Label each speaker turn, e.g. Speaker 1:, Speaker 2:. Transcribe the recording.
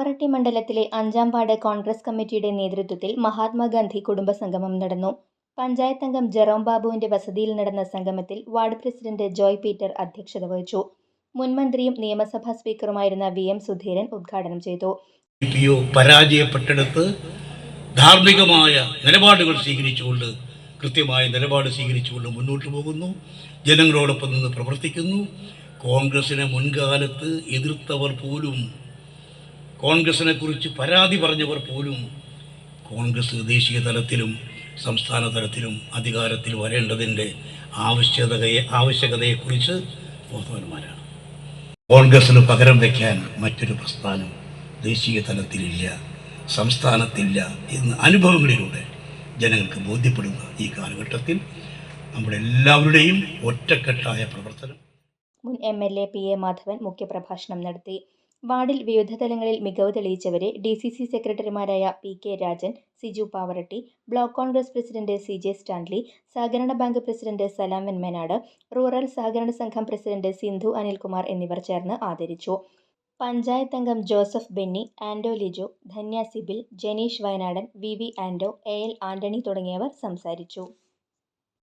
Speaker 1: പാവറട്ടി മണ്ഡലത്തിലെ അഞ്ചാം വാർഡ് കോൺഗ്രസ് കമ്മിറ്റിയുടെ നേതൃത്വത്തിൽ മഹാത്മാഗാന്ധി കുടുംബസംഗമം നടന്നു. പഞ്ചായത്ത് അംഗം ജെറോം ബാബുവിന്റെ വസതിയിൽ നടന്ന സംഗമത്തിൽ വാർഡ് പ്രസിഡന്റ് ജോയ് പീറ്റർ അധ്യക്ഷത വഹിച്ചു. മുൻമന്ത്രിയും നിയമസഭാ സ്പീക്കറുമായിരുന്ന വി എം സുധീരൻ ഉദ്ഘാടനം ചെയ്തു.
Speaker 2: പരാജയപ്പെട്ടെടുത്ത് ധാർമ്മികമായ നിലപാടുകൾ സ്വീകരിച്ചുകൊണ്ട് കൃത്യമായ നിലപാട് സ്വീകരിച്ചുകൊണ്ട് മുന്നോട്ട് പോകുന്നു. ജനങ്ങളോടൊപ്പം നിന്ന് പ്രവർത്തിക്കുന്നു. കോൺഗ്രസിനെ മുൻകാലത്ത് എതിർത്തവർ പോലും കോൺഗ്രസിനെ കുറിച്ച് പരാതി പറഞ്ഞവർ പോലും കോൺഗ്രസ് ദേശീയ തലത്തിലും സംസ്ഥാന തലത്തിലും അധികാരത്തിൽ വരേണ്ടതിന്റെ ആവശ്യകതയെ ആവശ്യകതയെക്കുറിച്ച് ബോധവാന്മാരാണ്. കോൺഗ്രസിന് പകരം വയ്ക്കാൻ മറ്റൊരു പ്രസ്ഥാനം ദേശീയ തലത്തിലില്ല സംസ്ഥാനത്തില്ല എന്ന് അനുഭവങ്ങളിലൂടെ ജനങ്ങൾക്ക് ബോധ്യപ്പെടുന്ന ഈ കാലഘട്ടത്തിൽ നമ്മുടെ എല്ലാവരുടെയും ഒറ്റക്കെട്ടായ പ്രവർത്തനം.
Speaker 1: മുൻ M L A P A Madhavan മുഖ്യപ്രഭാഷണം നടത്തി. വാർഡിൽ വിവിധ തലങ്ങളിൽ മികവ് തെളിയിച്ചവരെ ഡി സി സി സെക്രട്ടറിമാരായ P K Rajan Siju Pavaratti block Congress president C J Stanley സഹകരണ bank president Salam Venmanad rural സഹകരണ സംഘം പ്രസിഡന്റ് സിന്ധു അനിൽകുമാർ എന്നിവർ ചേർന്ന് ആദരിച്ചു. പഞ്ചായത്ത് അംഗം Joseph Benny Ando Lijo Dhanya Sibil Janeesh Vayanadan V V Ando A L Antony തുടങ്ങിയവർ സംസാരിച്ചു.